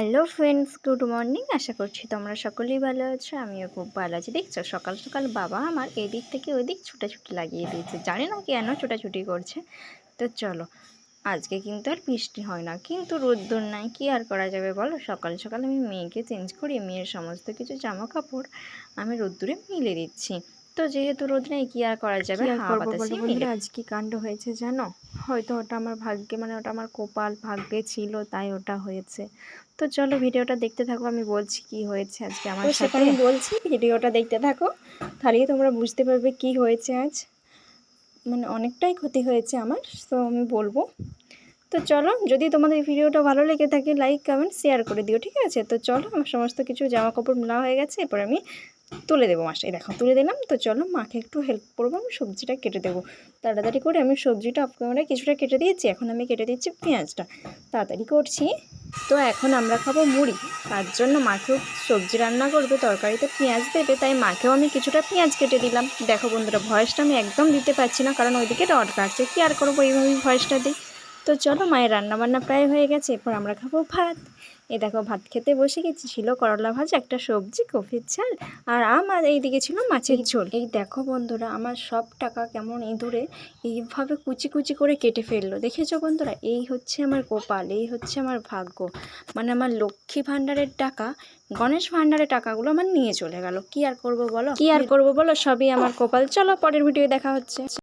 Hello friends good morning আশা করছি তোমরা সকলেই ভালো আছো আমিও খুব ভালো আছি। দেখছ সকাল সকাল বাবা আমার এদিক থেকে ওদিক ছুটাছুটি লাগিয়ে দিয়েছে। জানি না কেন ছুটাছুটি করছে। তো চলো আজকে কিন্তু আর বৃষ্টি হয় না কিন্তু রোদ্দুর নাই কি আর করা যাবে বলো? সকাল সকাল আমি মেয়েকে চেঞ্জ করি মেয়ের সমস্ত কিছু জামা কাপড় আমি রোদ্দুরে মিলে দিচ্ছি। তো যেহেতু রোদ নেই কি আর করা যাবে? কি আর হাওয়া করব বাতাসে বলো মিলে বন্ধুরা আজ কি কাণ্ড হয়েছে জানো? হয়তো ওটা আমার ভাগ্যে মানে ওটা আমার কপাল ভাগ্যে ছিল তাই ওটা হয়েছে। তো চলো ভিডিওটা দেখতে থাকো আমি বলছি কি হয়েছে আজকে আমার সাথে। আমি বলছি ভিডিওটা দেখতে থাকো তাহলেই তোমরা বুঝতে পারবে কি হয়েছে আজ। মানে অনেকটাই ক্ষতি হয়েছে আমার তো আমি বলব। তো চলো যদি তোমাদের ভিডিওটা ভালো লেগে থাকে লাইক কমেন্ট শেয়ার করে দিও ঠিক আছে? তো চলো আমার সমস্ত কিছু জামা কাপড় মেলা হয়ে গেছে এরপর আমি তুলে দেবো মাসে দেখো, তুলে দিলাম। তো চলো মাকে একটু হেল্প করব, আমি সবজিটা কেটে দেবো। তাড়াতাড়ি করে আমি সবজিটা অফ কিছুটা কেটে দিয়েছি। এখন আমি কেটে দিচ্ছি পেঁয়াজটা। তাড়াতাড়ি করছি। তো এখন আমরা খাব মুড়ি। তার জন্য মাকেও সবজি রান্না করবে, তরকারিতে পেঁয়াজ দেবে, তাই মাকেও আমি কিছুটা পেঁয়াজ কেটে দিলাম। দেখো বন্ধুরা, ভয়েসটা আমি একদম দিতে পারছি না, কারণ ওইদিকে রড কাটছে কী আর করব এইভাবেই ভয়েসটা দিই? তো চলো মায়ের রান্না বান্না প্রায় হয়ে গেছে। এরপর আমরা খাব ভাত। এ দেখো ভাত খেতে বসে গেছি। ছিল করলা ভাজা একটা সবজি কফির ঝাল আর আমার এইদিকে ছিল মাছের ঝোল। এই দেখো বন্ধুরা আমার সব টাকা কেমন ইঁদুরে এইভাবে কুচি কুচি করে কেটে ফেলল। দেখেছ বন্ধুরা? এই হচ্ছে আমার কপাল এই হচ্ছে আমার ভাগ্য। মানে আমার লক্ষ্মী ভাণ্ডারের টাকা গণেশ ভাণ্ডারের টাকাগুলো আমার নিয়ে চলে গেল। কি আর করব বলো? কি আর করব বলো? সবই আমার কপাল চলো পরের ভিডিও দেখা হচ্ছে।